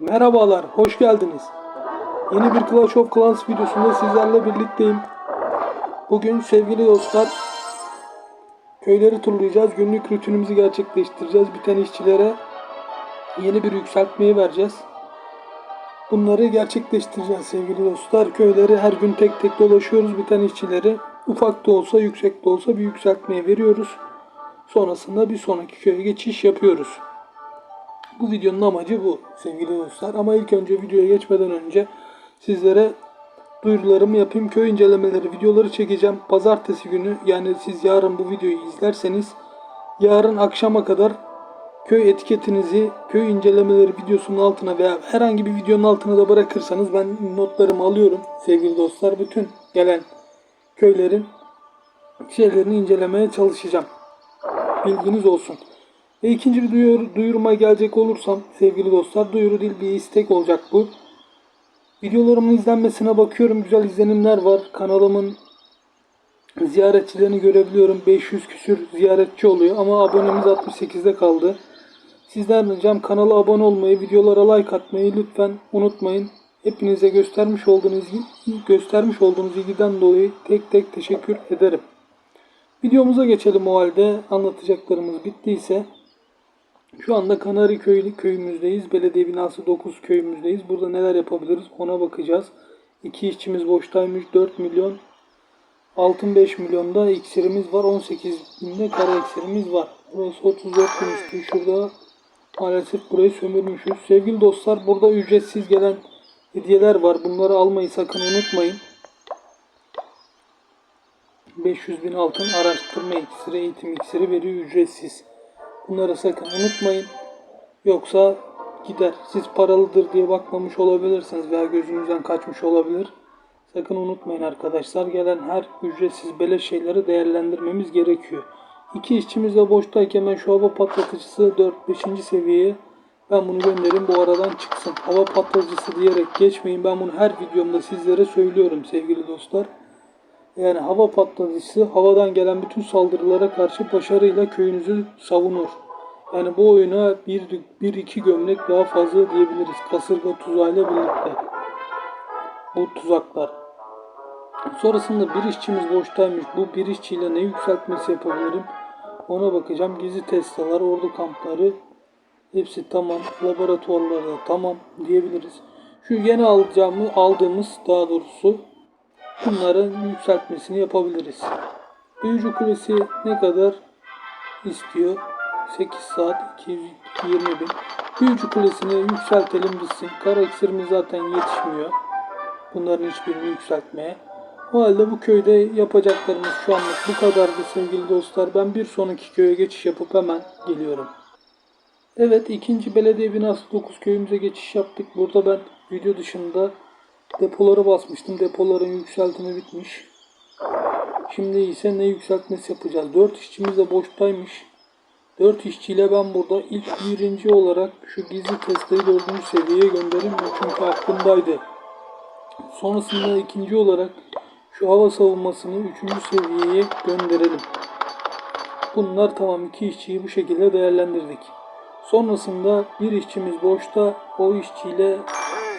Merhabalar, hoş geldiniz. Yeni bir Clash of Clans videosunda sizlerle birlikteyim. Bugün sevgili dostlar, köyleri turlayacağız. Günlük rutinimizi gerçekleştireceğiz. Biten işçilere yeni bir yükseltmeyi vereceğiz. Bunları gerçekleştireceğiz sevgili dostlar. Köyleri her gün tek tek dolaşıyoruz. Biten işçileri ufak da olsa yüksek de olsa bir yükseltmeye veriyoruz. Sonrasında bir sonraki köye geçiş yapıyoruz. Bu videonun amacı bu sevgili dostlar. Ama ilk önce videoya geçmeden önce sizlere duyurularımı yapayım. Köy incelemeleri videoları çekeceğim. Pazartesi günü yani siz yarın bu videoyu izlerseniz yarın akşama kadar köy etiketinizi köy incelemeleri videosunun altına veya herhangi bir videonun altına da bırakırsanız ben notlarımı alıyorum sevgili dostlar. Bütün gelen köylerin şeylerini incelemeye çalışacağım. Bilginiz olsun. Ve ikinci bir duyur, duyuruma gelecek olursam sevgili dostlar duyuru değil bir istek olacak bu. Videolarımın izlenmesine bakıyorum. Güzel izlenimler var. Kanalımın ziyaretçilerini görebiliyorum. 500 küsür ziyaretçi oluyor ama abonemiz 68'de kaldı. Sizden ricam kanala abone olmayı, videolara like atmayı lütfen unutmayın. Hepinize göstermiş olduğunuz göstermiş olduğunuz ilgiden dolayı tek tek teşekkür ederim. Videomuza geçelim o halde. Anlatacaklarımız bittiyse. Şu anda Kanari Köyü köyümüzdeyiz. Belediye binası 9 köyümüzdeyiz. Burada neler yapabiliriz ona bakacağız. İki işçimiz boştaymış. 4 milyon altın 5 milyonda iksirimiz var. 18 binde kara iksirimiz var. Burası 34 bin istiyor. Şurada maalesef burayı sömürmüşüz. Sevgili dostlar burada ücretsiz gelen hediyeler var. Bunları almayı sakın unutmayın. 500 bin altın araştırma iksiri, eğitim iksiri veriyor ücretsiz. Bunları sakın unutmayın. Yoksa gider. Siz paralıdır diye bakmamış olabilirsiniz veya gözünüzden kaçmış olabilir. Sakın unutmayın arkadaşlar. Gelen her ücretsiz beleş şeyleri değerlendirmemiz gerekiyor. İki işçimiz de boştayken ben şu hava patlatıcısı 4-5. seviyeye ben bunu göndereyim bu aradan çıksın. Hava patlatıcısı diyerek geçmeyin. Ben bunu her videomda sizlere söylüyorum sevgili dostlar. Yani hava patlatıcısı havadan gelen bütün saldırılara karşı başarıyla köyünüzü savunur. Yani bu oyuna bir, bir iki gömlek daha fazla diyebiliriz. Kasırga tuzağıyla birlikte. Bu tuzaklar. Sonrasında bir işçimiz boştaymış. Bu bir işçiyle ne yükseltmesi yapabilirim? Ona bakacağım. Gizli testalar, ordu kampları hepsi tamam. Laboratuvarları da tamam diyebiliriz. Şu yeni alacağımı aldığımız daha doğrusu bunların yükseltmesini yapabiliriz. Büyücü kulesi ne kadar istiyor? 8 saat 220 bin. Büyücü kulesini yükseltelim gitsin. Kara iksirimiz zaten yetişmiyor. Bunların hiçbirini yükseltmeye. O halde bu köyde yapacaklarımız şu anlık bu kadardı sevgili dostlar. Ben bir sonraki köye geçiş yapıp hemen geliyorum. Evet ikinci belediye binası 9 köyümüze geçiş yaptık. Burada ben video dışında depoları basmıştım. Depoların yükseltimi bitmiş. Şimdi ise ne yükseltmesi yapacağız. 4 işçimiz de boştaymış. 4 işçiyle ben burada ilk birinci olarak şu gizli testayı 4. seviyeye gönderim. Çünkü aklımdaydı. Sonrasında ikinci olarak şu hava savunmasını 3. seviyeye gönderelim. Bunlar tamam iki işçiyi bu şekilde değerlendirdik. Sonrasında bir işçimiz boşta o işçiyle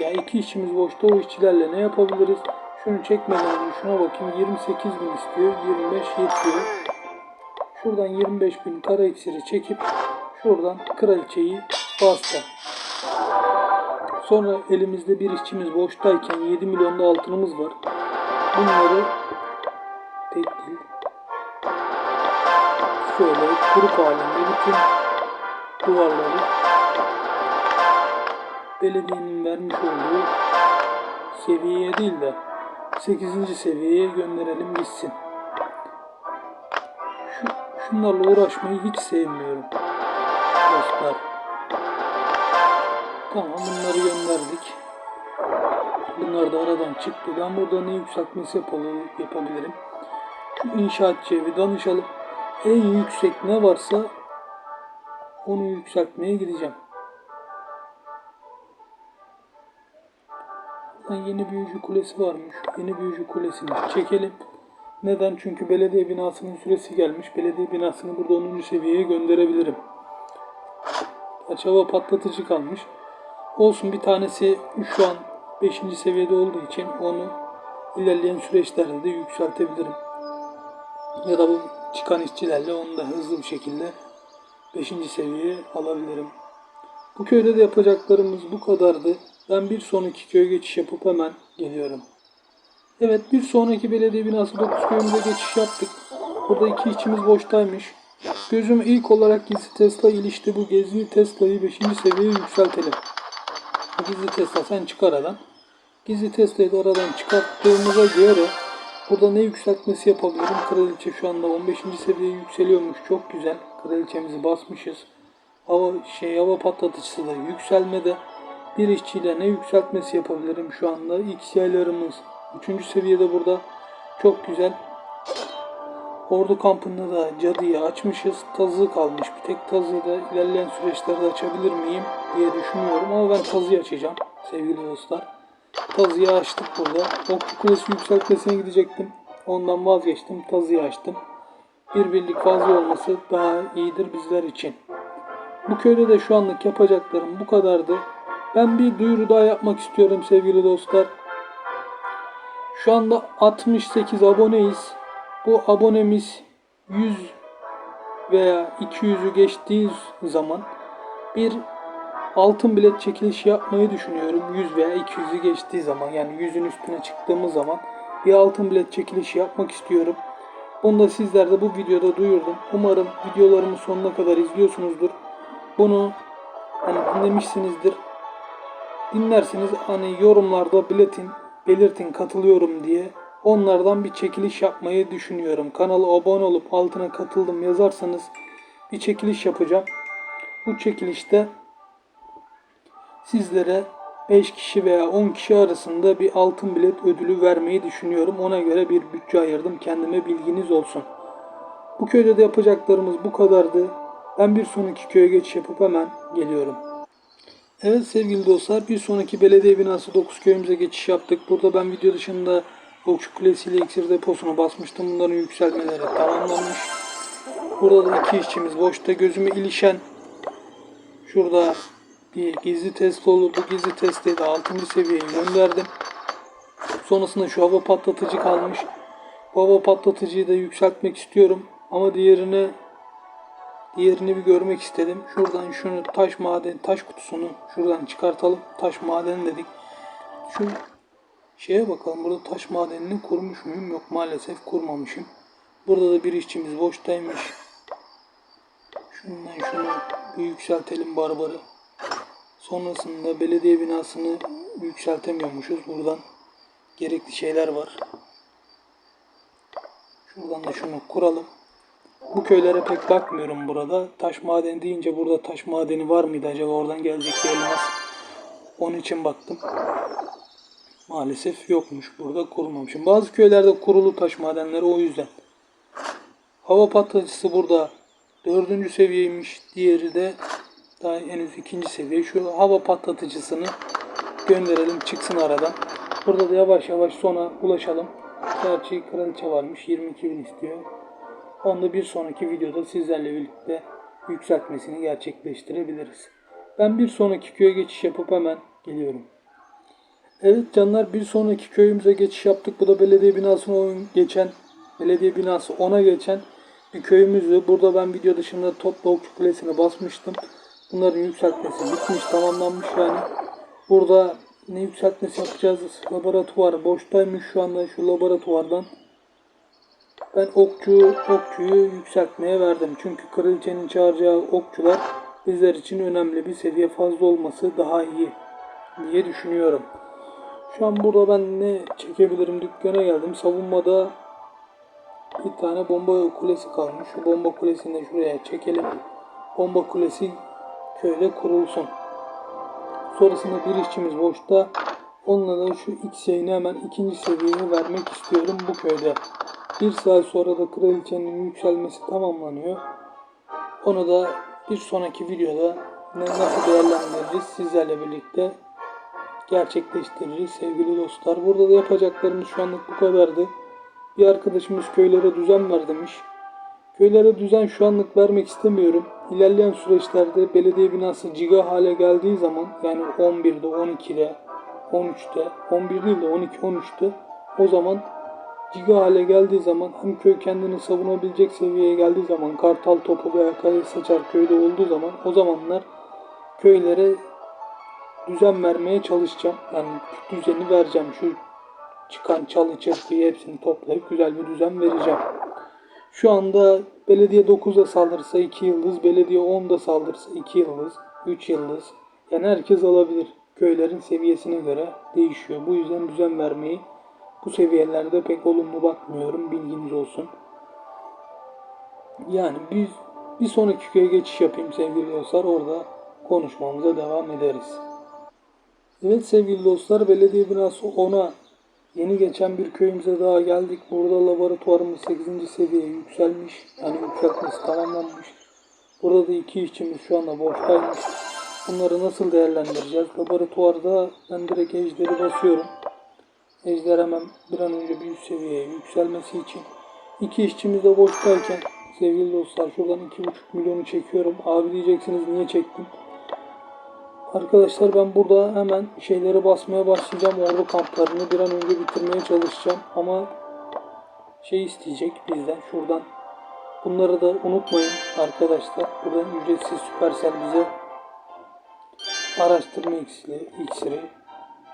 ya iki işçimiz boşta o işçilerle ne yapabiliriz? Şunu çekmeden önce şuna bakayım 28 bin istiyor 25 yetiyor. Şuradan 25 bin kara iksiri çekip şuradan kraliçeyi bastı. Sonra elimizde bir işçimiz boştayken 7 milyonda altınımız var. Bunları tek değil şöyle grup halinde bütün duvarları belediyenin vermiş olduğu seviyeye değil de 8. seviyeye gönderelim gitsin. Şu, şunlarla uğraşmayı hiç sevmiyorum. Dostlar. Tamam bunları gönderdik. Bunlar da aradan çıktı. Ben burada ne yükseltmesi yapabilirim? İnşaatçıya bir danışalım. En yüksek ne varsa onu yükseltmeye gideceğim. Buradan yeni büyücü kulesi varmış. Yeni büyücü kulesini çekelim. Neden? Çünkü belediye binasının süresi gelmiş. Belediye binasını burada 10. seviyeye gönderebilirim. Açava patlatıcı kalmış. Olsun bir tanesi şu an 5. seviyede olduğu için onu ilerleyen süreçlerde de yükseltebilirim. Ya da bu çıkan işçilerle onu da hızlı bir şekilde 5. seviyeye alabilirim. Bu köyde de yapacaklarımız bu kadardı. Ben bir sonraki köye geçiş yapıp hemen geliyorum. Evet bir sonraki belediye binası 9 köyümüze geçiş yaptık. Burada iki içimiz boştaymış. Gözüm ilk olarak gizli Tesla ilişti. Bu gizli Tesla'yı 5. seviyeye yükseltelim. Gizli Tesla sen çık aradan. Gizli Tesla'yı da aradan çıkarttığımıza göre burada ne yükseltmesi yapabilirim? Kraliçe şu anda 15. seviyeye yükseliyormuş. Çok güzel. Kraliçemizi basmışız. Hava şey hava patlatıcısı da yükselmede. Bir işçiyle ne yükseltmesi yapabilirim şu anda? X yaylarımız 3. seviyede burada. Çok güzel. Ordu kampında da cadıyı açmışız. Tazı kalmış. Bir tek tazıyı da ilerleyen süreçlerde açabilir miyim diye düşünüyorum. Ama ben tazıyı açacağım sevgili dostlar. Tazıyı açtık burada. Okçu Kulesi yükseltmesine gidecektim. Ondan vazgeçtim. Tazıyı açtım. Bir birlik fazla olması daha iyidir bizler için. Bu köyde de şu anlık yapacaklarım bu kadardı. Ben bir duyuru daha yapmak istiyorum sevgili dostlar. Şu anda 68 aboneyiz. Bu abonemiz 100 veya 200'ü geçtiği zaman bir altın bilet çekilişi yapmayı düşünüyorum. 100 veya 200'ü geçtiği zaman yani 100'ün üstüne çıktığımız zaman bir altın bilet çekilişi yapmak istiyorum. Bunu da sizler de bu videoda duyurdum. Umarım videolarımı sonuna kadar izliyorsunuzdur. Bunu hani dinlemişsinizdir. Dinlersiniz hani yorumlarda biletin, belirtin katılıyorum diye. Onlardan bir çekiliş yapmayı düşünüyorum. Kanala abone olup altına katıldım yazarsanız bir çekiliş yapacağım. Bu çekilişte sizlere 5 kişi veya 10 kişi arasında bir altın bilet ödülü vermeyi düşünüyorum. Ona göre bir bütçe ayırdım. Kendime bilginiz olsun. Bu köyde de yapacaklarımız bu kadardı. Ben bir sonraki köye geçiş yapıp hemen geliyorum. Evet sevgili dostlar bir sonraki belediye binası 9 köyümüze geçiş yaptık. Burada ben video dışında Okçu Kulesi ile iksir deposuna basmıştım. Bunların yükselmeleri tamamlanmış. Burada da iki işçimiz boşta gözüme ilişen şurada bir gizli test oldu. Bu gizli testi de 6. seviyeye gönderdim. Sonrasında şu hava patlatıcı kalmış. Bu hava patlatıcıyı da yükseltmek istiyorum. Ama diğerini diğerini bir görmek istedim. Şuradan şunu taş maden taş kutusunu şuradan çıkartalım. Taş maden dedik. Şu şeye bakalım. Burada taş madenini kurmuş muyum? Yok maalesef kurmamışım. Burada da bir işçimiz boştaymış. Şundan şunu bir yükseltelim barbarı. Sonrasında belediye binasını yükseltemiyormuşuz. Buradan gerekli şeyler var. Şuradan da şunu kuralım. Bu köylere pek bakmıyorum burada. Taş madeni deyince burada taş madeni var mıydı acaba oradan gelecek bir elmas? Onun için baktım. Maalesef yokmuş. Burada kurulmamışım. Bazı köylerde kurulu taş madenleri o yüzden. Hava patlatıcısı burada dördüncü seviyeymiş. Diğeri de daha henüz ikinci seviye. Şu hava patlatıcısını gönderelim çıksın aradan. Burada da yavaş yavaş sona ulaşalım. Gerçi kraliçe varmış. 22 bin istiyor. Onu da bir sonraki videoda sizlerle birlikte yükseltmesini gerçekleştirebiliriz. Ben bir sonraki köye geçiş yapıp hemen geliyorum. Evet canlar bir sonraki köyümüze geçiş yaptık. Bu da belediye binasına geçen, belediye binası ona geçen bir köyümüzdü. Burada ben video dışında topla okçu kulesine basmıştım. Bunların yükseltmesi bitmiş, tamamlanmış yani. Burada ne yükseltmesi yapacağız? Laboratuvar boştaymış şu anda şu laboratuvardan. Ben okçu, okçuyu yükseltmeye verdim. Çünkü kraliçenin çağıracağı okçular bizler için önemli. Bir seviye fazla olması daha iyi diye düşünüyorum. Şu an burada ben ne çekebilirim dükkana geldim. Savunmada bir tane bomba kulesi kalmış. Şu bomba kulesini de şuraya çekelim. Bomba kulesi köyde kurulsun. Sonrasında bir işçimiz boşta. Onunla da şu X yayını hemen ikinci seviyeye vermek istiyorum bu köyde. Bir saat sonra da kraliçenin yükselmesi tamamlanıyor. Onu da bir sonraki videoda nasıl değerlendiririz sizlerle birlikte gerçekleştiririz sevgili dostlar. Burada da yapacaklarımız şu anlık bu kadardı. Bir arkadaşımız köylere düzen ver demiş. Köylere düzen şu anlık vermek istemiyorum. ilerleyen süreçlerde belediye binası ciga hale geldiği zaman yani 11'de, 12'de, 13'te, 11 değil de 12, 13'te o zaman ciga hale geldiği zaman hem köy kendini savunabilecek seviyeye geldiği zaman kartal topu veya kale saçar köyde olduğu zaman o zamanlar köylere düzen vermeye çalışacağım. Yani düzeni vereceğim. Şu çıkan çalı çırpıyı hepsini toplayıp güzel bir düzen vereceğim. Şu anda belediye 9'a saldırırsa 2 yıldız, belediye 10'da saldırırsa 2 yıldız, 3 yıldız. Yani herkes alabilir. Köylerin seviyesine göre değişiyor. Bu yüzden düzen vermeyi bu seviyelerde pek olumlu bakmıyorum. Bilginiz olsun. Yani biz bir sonraki köye geçiş yapayım sevgili dostlar. Orada konuşmamıza devam ederiz. Evet sevgili dostlar belediye binası 10'a yeni geçen bir köyümüze daha geldik. Burada laboratuvarımız 8. seviyeye yükselmiş. Yani yükseltmesi tamamlanmış. Burada da iki işçimiz şu anda boştaymış. Bunları nasıl değerlendireceğiz? Laboratuvarda ben direkt ejderi basıyorum. Ejder hemen bir an önce üst seviyeye yükselmesi için. İki işçimiz de boştayken sevgili dostlar şuradan 2,5 milyonu çekiyorum. Abi diyeceksiniz niye çektim? Arkadaşlar ben burada hemen şeyleri basmaya başlayacağım. Ordu kamplarını bir an önce bitirmeye çalışacağım. Ama şey isteyecek bizden şuradan. Bunları da unutmayın arkadaşlar. Buradan ücretsiz Supercell bize araştırma iksiri, iksiri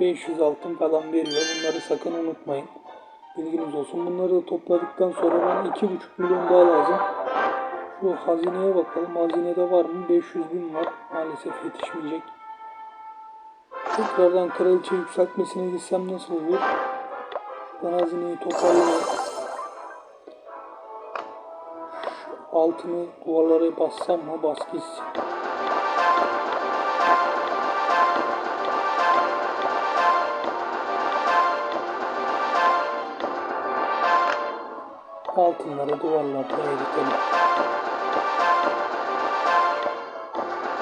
500 altın falan veriyor. Bunları sakın unutmayın. Bilginiz olsun. Bunları da topladıktan sonra bana 2,5 milyon daha lazım. Şu hazineye bakalım. Hazinede var mı? 500 bin var. Maalesef yetişmeyecek. Tekrardan kraliçe yükseltmesine gitsem nasıl olur? Ben hazineyi toparlayayım. Altını duvarlara bassam mı? Bas Altınları duvarlarda eritelim.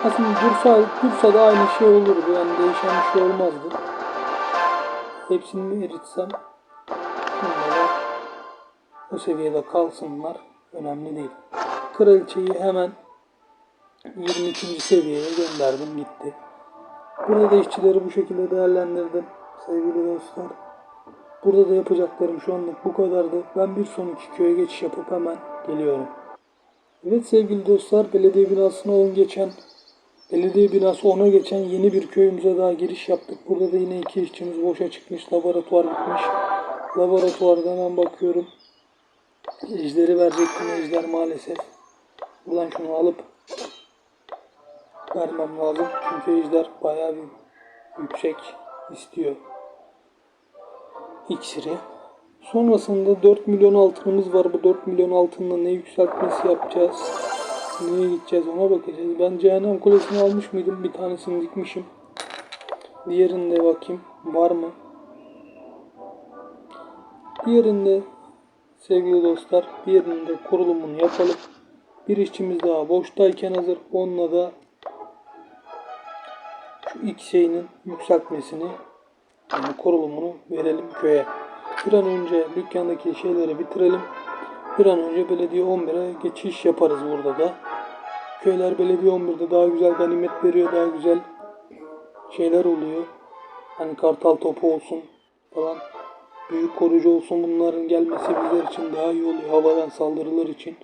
Aslında Bursa, Bursa'da aynı şey olurdu. Yani değişen bir şey olmazdı. Hepsini eritsem bunlar o seviyede kalsınlar. Önemli değil. Kraliçeyi hemen 22. seviyeye gönderdim gitti. Burada da işçileri bu şekilde değerlendirdim sevgili dostlar. Burada da yapacaklarım şu anlık bu kadardı. Ben bir sonraki köye geçiş yapıp hemen geliyorum. Evet sevgili dostlar belediye binasına 10 geçen belediye binası 10'a geçen yeni bir köyümüze daha giriş yaptık. Burada da yine iki işçimiz boşa çıkmış. Laboratuvar bitmiş. Laboratuvarda hemen bakıyorum. Ejderi verecektim ejder maalesef. Buradan şunu alıp vermem lazım. Çünkü ejder bayağı bir yüksek istiyor iksiri. Sonrasında 4 milyon altınımız var. Bu 4 milyon altınla ne yükseltmesi yapacağız? Nereye gideceğiz ona bakacağız. Ben cehennem kulesini almış mıydım? Bir tanesini dikmişim. Diğerinde bakayım. Var mı? Diğerinde sevgili dostlar diğerinde kurulumunu yapalım. Bir işçimiz daha boştayken hazır. Onunla da şu ilk şeyinin yükseltmesini yani kurulumunu verelim köye. Bir an önce dükkandaki şeyleri bitirelim. Bir an önce belediye 11'e geçiş yaparız burada da. Köyler belediye 11'de daha güzel ganimet veriyor, daha güzel şeyler oluyor. Hani kartal topu olsun falan. Büyük koruyucu olsun bunların gelmesi bizler için daha iyi oluyor havadan saldırılar için.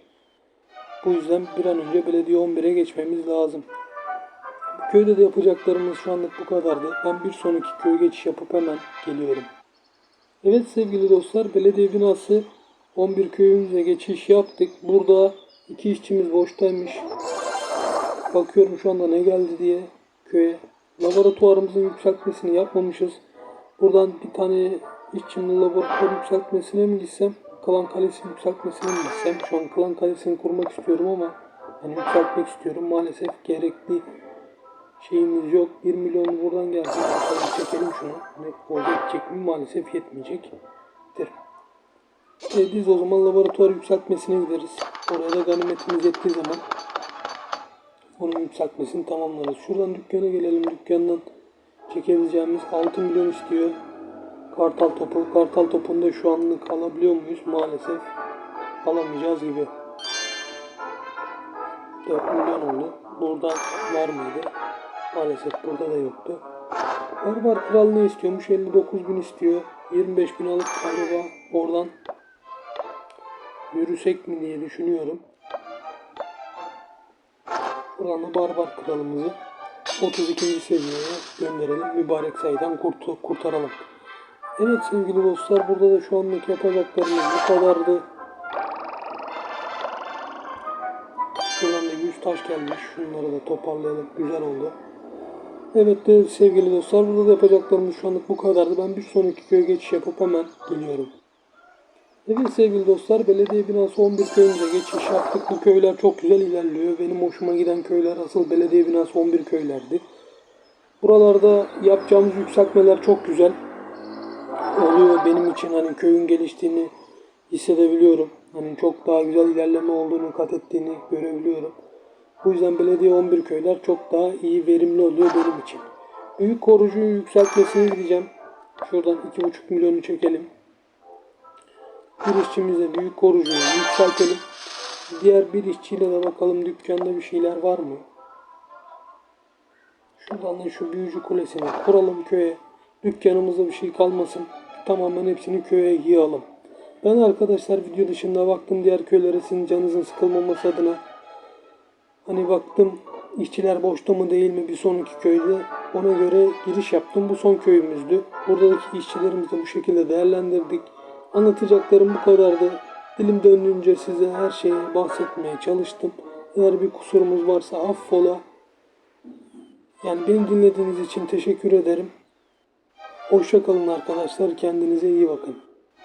Bu yüzden bir an önce belediye 11'e geçmemiz lazım. Köyde de yapacaklarımız şu anlık bu kadardı. Ben bir sonraki köye geçiş yapıp hemen geliyorum. Evet sevgili dostlar belediye binası 11 köyümüze geçiş yaptık. Burada iki işçimiz boştaymış. Bakıyorum şu anda ne geldi diye köye. Laboratuvarımızın yükseltmesini yapmamışız. Buradan bir tane işçinin laboratuvar yükseltmesine mi gitsem? Klan Kalesi yükseltmesine mi gitsem? Şu an Klan Kalesi'ni kurmak istiyorum ama yani yükseltmek istiyorum. Maalesef gerekli şeyimiz yok. 1 milyon buradan geldi. Bakalım çekelim şunu. Ne orada yetecek mi? Maalesef yetmeyecektir. E biz o zaman laboratuvar yükseltmesine gideriz. Oraya da ganimetimiz yettiği zaman onun yükseltmesini tamamlarız. Şuradan dükkana gelelim. Dükkandan çekebileceğimiz 6 milyon istiyor. Kartal topu. Kartal topunu da şu anlık alabiliyor muyuz? Maalesef alamayacağız gibi. 4 milyon oldu. Burada var mıydı? Maalesef burada da yoktu. Barbar Kral ne istiyormuş? 59 bin istiyor. 25 bin alıp galiba oradan yürüsek mi diye düşünüyorum. Buradan da Barbar Kralımızı 32. seviyeye gönderelim. Mübarek sayıdan kurtu, kurtaralım. Evet sevgili dostlar burada da şu anlık yapacaklarımız bu kadardı. Şuradan da 100 taş gelmiş. Şunları da toparlayalım. Güzel oldu. Evet de sevgili dostlar burada da yapacaklarımız şu anlık bu kadardı. Ben bir sonraki köye geçiş yapıp hemen geliyorum. Evet sevgili dostlar belediye binası 11 köyümüze geçiş yaptık. Bu köyler çok güzel ilerliyor. Benim hoşuma giden köyler asıl belediye binası 11 köylerdi. Buralarda yapacağımız yükseltmeler çok güzel oluyor benim için hani köyün geliştiğini hissedebiliyorum. Hani çok daha güzel ilerleme olduğunu kat ettiğini görebiliyorum. Bu yüzden belediye 11 köyler çok daha iyi verimli oluyor benim için. Büyük korucuyu yükseltmesine gideceğim. Şuradan 2,5 milyonu çekelim. Bir işçimize büyük korucuyu yükseltelim. Diğer bir işçiyle de bakalım dükkanda bir şeyler var mı? Şuradan da şu büyücü kulesini kuralım köye. Dükkanımızda bir şey kalmasın. Tamamen hepsini köye yığalım. Ben arkadaşlar video dışında baktım diğer köylere sizin canınızın sıkılmaması adına. Hani baktım işçiler boşta mı değil mi bir sonraki köyde ona göre giriş yaptım. Bu son köyümüzdü. Buradaki işçilerimizi bu şekilde değerlendirdik. Anlatacaklarım bu kadardı. Dilim döndüğünce size her şeyi bahsetmeye çalıştım. Eğer bir kusurumuz varsa affola. Yani beni dinlediğiniz için teşekkür ederim. Hoşça kalın arkadaşlar. Kendinize iyi bakın.